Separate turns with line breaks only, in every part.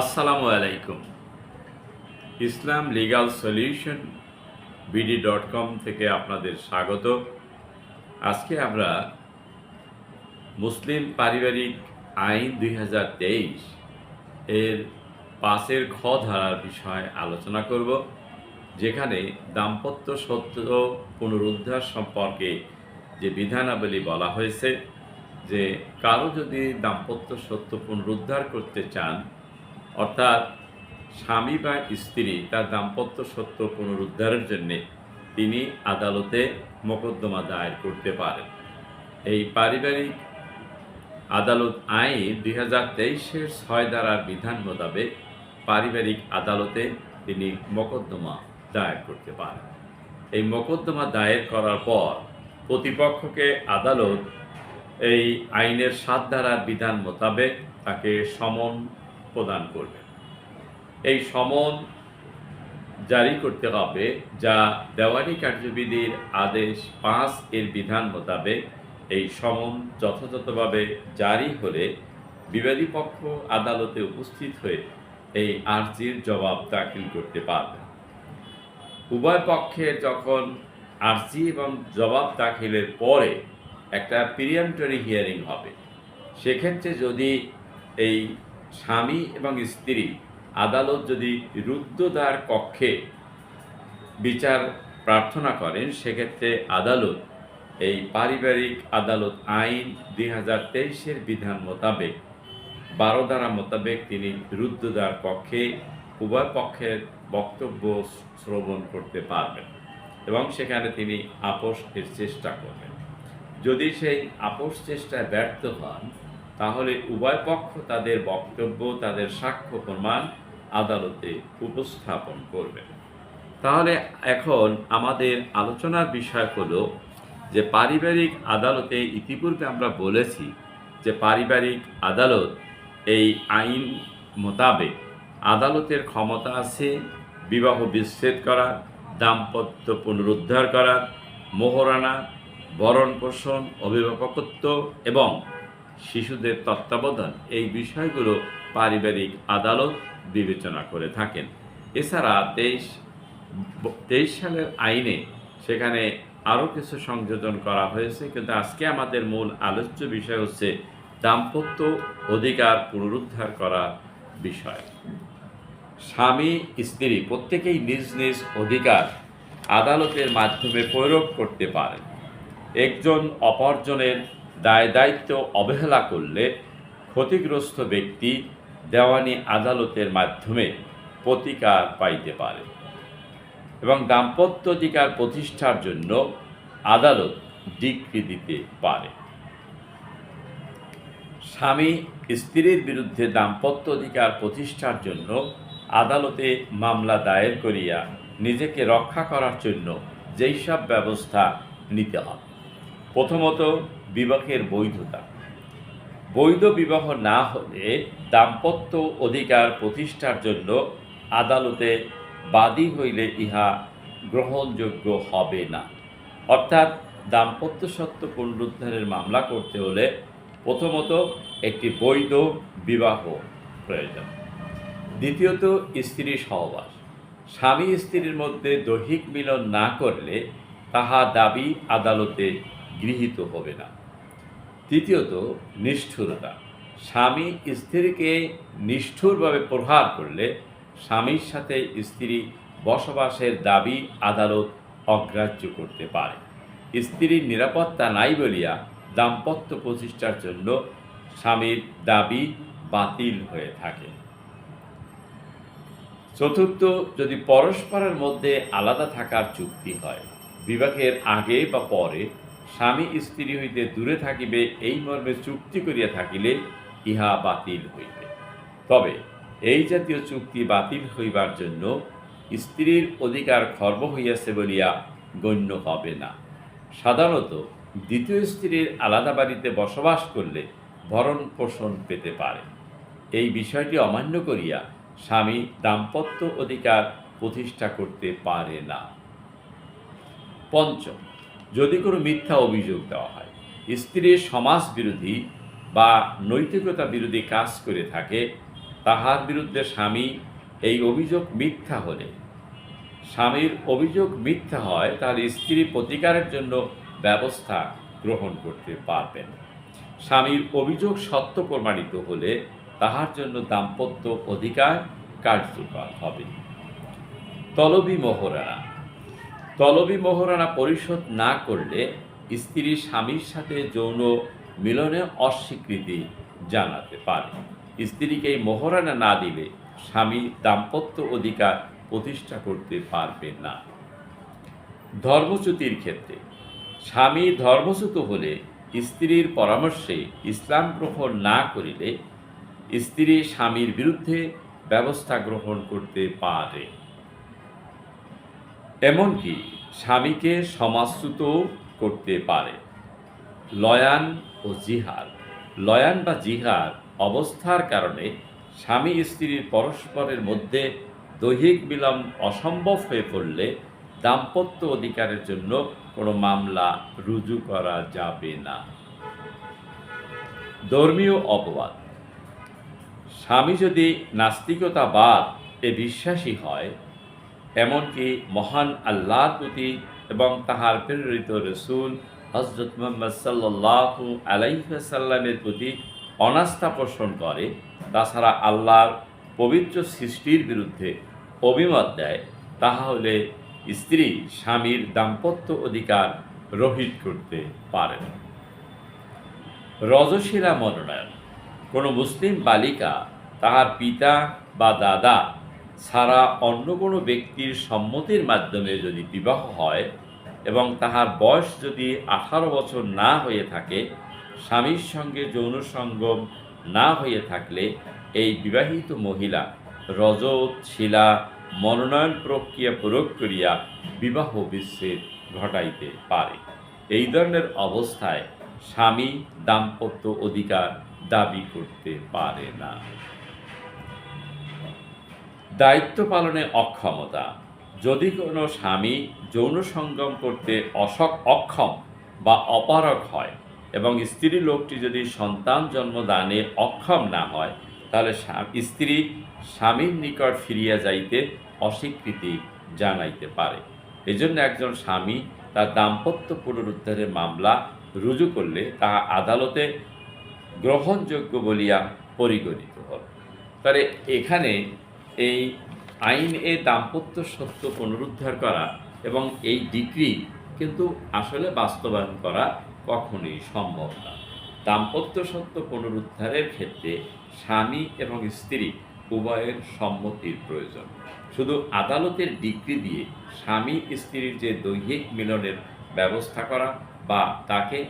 আসসালামু আলাইকুম। Islam legal solution BD dot com থেকে আপনাদের স্বাগত। আজকে আমরা মুসলিম পারিবারিক আইন দুই হাজার তেইশ এর পাশের খ ধারার বিষয়ে আলোচনা করব, যেখানে দাম্পত্য সত্য পুনরুদ্ধার সম্পর্কে যে বিধানাবলী বলা হয়েছে, যে কারও যদি দাম্পত্য সত্য পুনরুদ্ধার করতে চান অর্থাৎ স্বামী বা স্ত্রী তার দাম্পত্য সত্য পুনরুদ্ধারের জন্যে তিনি আদালতে মোকদ্দমা দায়ের করতে পারেন। এই পারিবারিক আদালত আইন দুই হাজার তেইশের ছয় ধারার বিধান মোতাবেক পারিবারিক আদালতে তিনি মোকদ্দমা দায়ের করতে পারেন। এই মোকদ্দমা দায়ের করার পর প্রতিপক্ষকে আদালত এই আইনের সাত ধারার বিধান মোতাবেক তাকে সমন প্রদান করবে। এই সমন জারি করতে হবে যা দেওয়ানি কার্যবিধির আদেশ পাঁচ এর বিধান মোতাবেক এই সমন যথাযথভাবে জারি হলে বিবাদী পক্ষ আদালতে উপস্থিত হয়ে এই আর্জির জবাব দাখিল করতে পারবে। উভয় পক্ষের যখন আর্জি এবং জবাব দাখিলের পরে একটা পিরিয়ামটরি হিয়ারিং হবে। সেক্ষেত্রে যদি এই স্বামী এবং স্ত্রী আদালত যদি রুদ্ধদ্বার কক্ষে বিচার প্রার্থনা করেন, সেক্ষেত্রে আদালত, এই পারিবারিক আদালত আইন দুই হাজার তেইশের বিধান মোতাবেক, বারো ধারা মোতাবেক তিনি রুদ্ধদ্বার কক্ষে উভয় পক্ষের বক্তব্য শ্রবণ করতে পারবেন এবং সেখানে তিনি আপোষের চেষ্টা করবেন। যদি সেই আপোষ চেষ্টায় ব্যর্থ হন তাহলে উভয় পক্ষ তাদের বক্তব্য, তাদের সাক্ষ্য, প্রমাণ আদালতে উপস্থাপন করবে। তাহলে এখন আমাদের আলোচনার বিষয় হলো যে পারিবারিক আদালতে ইতিপূর্বে আমরা বলেছি যে পারিবারিক আদালত এই আইন মোতাবেক আদালতের ক্ষমতা আছে বিবাহ বিচ্ছেদ করা, দাম্পত্য পুনরুদ্ধার করা, মোহরানা, বরণ পোষণ, অভিভাবকত্ব এবং শিশুদের তত্ত্বাবধান এই বিষয়গুলো পারিবারিক আদালত বিবেচনা করে থাকেন। এছাড়া তেইশ তেইশ সালের আইনে সেখানে আরও কিছু সংযোজন করা হয়েছে, কিন্তু আজকে আমাদের মূল আলোচ্য বিষয় হচ্ছে দাম্পত্য অধিকার পুনরুদ্ধার করার বিষয়। স্বামী, স্ত্রী প্রত্যেকেই নিজ নিজ অধিকার আদালতের মাধ্যমে প্রয়োগ করতে পারেন। একজন অপরজনের দায় দায়িত্ব অবহেলা করলে ক্ষতিগ্রস্ত ব্যক্তি দেওয়ানি আদালতের মাধ্যমে প্রতিকার পাইতে পারে এবং দাম্পত্য অধিকার প্রতিষ্ঠার জন্য আদালত ডিগ্রি দিতে পারে। স্বামী স্ত্রীর বিরুদ্ধে দাম্পত্য অধিকার প্রতিষ্ঠার জন্য আদালতে মামলা দায়ের করিয়া নিজেকে রক্ষা করার জন্য যেই সব ব্যবস্থা নিতে হবে। প্রথমত বিবাহের বৈধতা। বৈধ বিবাহ না হলে দাম্পত্য অধিকার প্রতিষ্ঠার জন্য আদালতে বাদী হইলে ইহা গ্রহণযোগ্য হবে না। অর্থাৎ দাম্পত্য সত্য পুনরুদ্ধারের মামলা করতে হলে প্রথমত একটি বৈধ বিবাহ প্রয়োজন। দ্বিতীয়ত স্ত্রী সহবাস। স্বামী স্ত্রীর মধ্যে দৈহিক মিলন না করলে তাহা দাবি আদালতে গৃহীত হবে না। তৃতীয়ত নিষ্ঠুরতা। স্বামী স্ত্রীকে নিষ্ঠুরভাবে প্রহার করলে স্বামীর সাথে স্ত্রী বসবাসের দাবি আদালত অগ্রাহ্য করতে পারে। স্ত্রীর নিরাপত্তা নাই বলিয়া দাম্পত্য প্রতিষ্ঠার জন্য স্বামীর দাবি বাতিল হয়ে থাকে। চতুর্থ, যদি পরস্পরের মধ্যে আলাদা থাকার চুক্তি হয়, বিবাহের আগে বা পরে স্বামী স্ত্রী হইতে দূরে থাকিবে, এই মর্মে চুক্তি করিয়া থাকিলে ইহা বাতিল হইবে। তবে এই জাতীয় চুক্তি বাতিল হইবার জন্য স্ত্রীর অধিকার খর্ব হইয়াছে বলিয়া গণ্য হবে না। সাধারণত দ্বিতীয় স্ত্রীর আলাদা বাড়িতে বসবাস করলে ভরণ পোষণ পেতে পারে। এই বিষয়টি অমান্য করিয়া স্বামী দাম্পত্য অধিকার প্রতিষ্ঠা করতে পারে না। পঞ্চম যদি কোনো মিথ্যা অভিযোগ দেওয়া হয় স্ত্রীর সমাজ বিরোধী বা নৈতিকতা বিরোধী কাজ করে থাকে, তাহার বিরুদ্ধে স্বামী এই অভিযোগ মিথ্যা হলে, স্বামীর অভিযোগ মিথ্যা হয়, তাহলে স্ত্রী প্রতিকারের জন্য ব্যবস্থা গ্রহণ করতে পারবেন। স্বামীর অভিযোগ সত্য প্রমাণিত হলে তাহার জন্য দাম্পত্য অধিকার কার্যকর হবে। তলবি মোহরানা তলবি মোহরানা পরিশোধ না করলে স্ত্রী স্বামীর সাথে যৌন মিলনে অস্বীকৃতি জানাতে পারে। স্ত্রীকে মোহরানা না দিলে স্বামী দাম্পত্য অধিকার প্রতিষ্ঠা করতে পারবে না। ধর্মচ্যুতির ক্ষেত্রে, স্বামী ধর্মচ্যুত হলে স্ত্রীর পরামর্শে ইসলাম গ্রহণ না করিলে স্ত্রী স্বামীর বিরুদ্ধে ব্যবস্থা গ্রহণ করতে পারে। এমনকি স্বামীকে সমাজচ্যুত করতে পারে। লয়ান ও জিহার লয়ান বা জিহার অবস্থার কারণে স্বামী স্ত্রীর পরস্পরের মধ্যে দৈহিক বিলম্ব অসম্ভব হয়ে পড়লে দাম্পত্য অধিকারের জন্য কোনো মামলা রুজু করা যাবে না। ধর্মীয় অপবাদ। স্বামী যদি নাস্তিকতাবাদ এ বিশ্বাসী হয় এমনকি মহান আল্লাহর প্রতি এবং তাহার প্রেরিত রসুল হজরত মোহাম্মদ সাল্লাহু আলাইসাল্লামের প্রতি অনাস্থা পোষণ করে, তাছাড়া আল্লাহর পবিত্র সৃষ্টির বিরুদ্ধে অভিমত দেয়, তাহা হলে স্ত্রী স্বামীর দাম্পত্য অধিকার রহিত করতে পারে না। রজশিলা মনোনয়ন। কোনো মুসলিম বালিকা তাহার পিতা বা দাদা ছাড়া অন্য কোনো ব্যক্তির সম্মতির মাধ্যমে যদি বিবাহ হয় এবং তাহার বয়স যদি আঠারো বছর না হয়ে থাকে, স্বামীর সঙ্গে যৌন সঙ্গম না হয়ে থাকলে এই বিবাহিত মহিলা রজত, শিলা, মনোনয়ন প্রক্রিয়া প্রয়োগ করিয়া বিবাহ বিচ্ছেদ ঘটাইতে পারে। এই ধরনের অবস্থায় স্বামী দাম্পত্য অধিকার দাবি করতে পারে না। দায়িত্ব পালনে অক্ষমতা। যদি কোনো স্বামী যৌন সঙ্গম করতে অসক, অক্ষম বা অপারক হয় এবং স্ত্রী লোকটি যদি সন্তান জন্মদানে অক্ষম না হয়, তাহলে স্ত্রী স্বামীর নিকট ফিরিয়া যাইতে অস্বীকৃতি জানাইতে পারে। এজন্য একজন স্বামী তার দাম্পত্য পুনরুদ্ধারের মামলা রুজু করলে তাহা আদালতে গ্রহণযোগ্য বলিয়া পরিগণিত হবে। তাহলে এখানে এই আইন এ দাম্পত্য সত্য পুনরুদ্ধার করা এবং এই ডিগ্রি কিন্তু আসলে বাস্তবায়ন করা কখনোই সম্ভব না। দাম্পত্য সত্য পুনরুদ্ধারের ক্ষেত্রে স্বামী এবং স্ত্রী উভয়ের সম্মতির প্রয়োজন। শুধু আদালতের ডিগ্রি দিয়ে স্বামী স্ত্রীর যে দৈহিক মিলনের ব্যবস্থা করা বা তাকে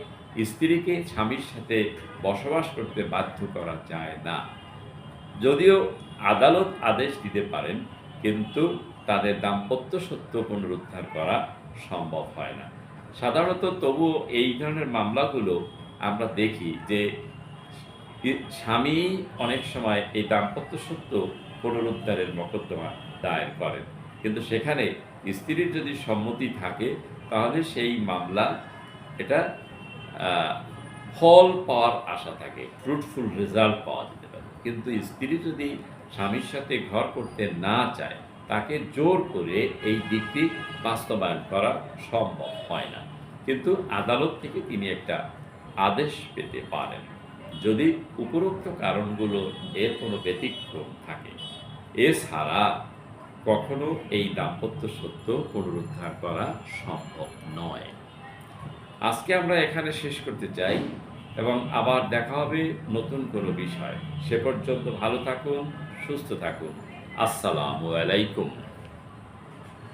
স্ত্রীকে স্বামীর সাথে বসবাস করতে বাধ্য করা যায় না। যদিও আদালত আদেশ দিতে পারেন, কিন্তু তাদের দাম্পত্য সত্য পুনরুদ্ধার করা সম্ভব হয় না। সাধারণত তবু এই ধরনের মামলাগুলো আমরা দেখি যে স্বামী অনেক সময় এই দাম্পত্য সত্য পুনরুদ্ধারের মকদ্দমা দায়ের করেন। কিন্তু সেখানে স্ত্রীর যদি সম্মতি থাকে, তাহলে সেই মামলা এটা ফল পাওয়ার আশা থাকে ফ্রুটফুল রেজাল্ট পাওয়া যেতে কিন্তু স্ত্রী যদি স্বামীর সাথে ঘর করতে না চায়, তাকে জোর করে এই দিকটি বাস্তবায়ন করা সম্ভব হয় না। কিন্তু আদালত থেকে তিনি একটা আদেশ পেতে পারেন। যদি উপরোক্ত কারণগুলো এর কোনো ব্যতিক্রম থাকে। এছাড়া কখনো এই দাম্পত্য সত্য পুনরুদ্ধার করা সম্ভব নয়। আজকে আমরা এখানে শেষ করতে চাই এবং আবার দেখা হবে নতুন কোনো বিষয়। সে পর্যন্ত ভালো থাকুন, সুস্থ থাকুন। আসসালামু আলাইকুম।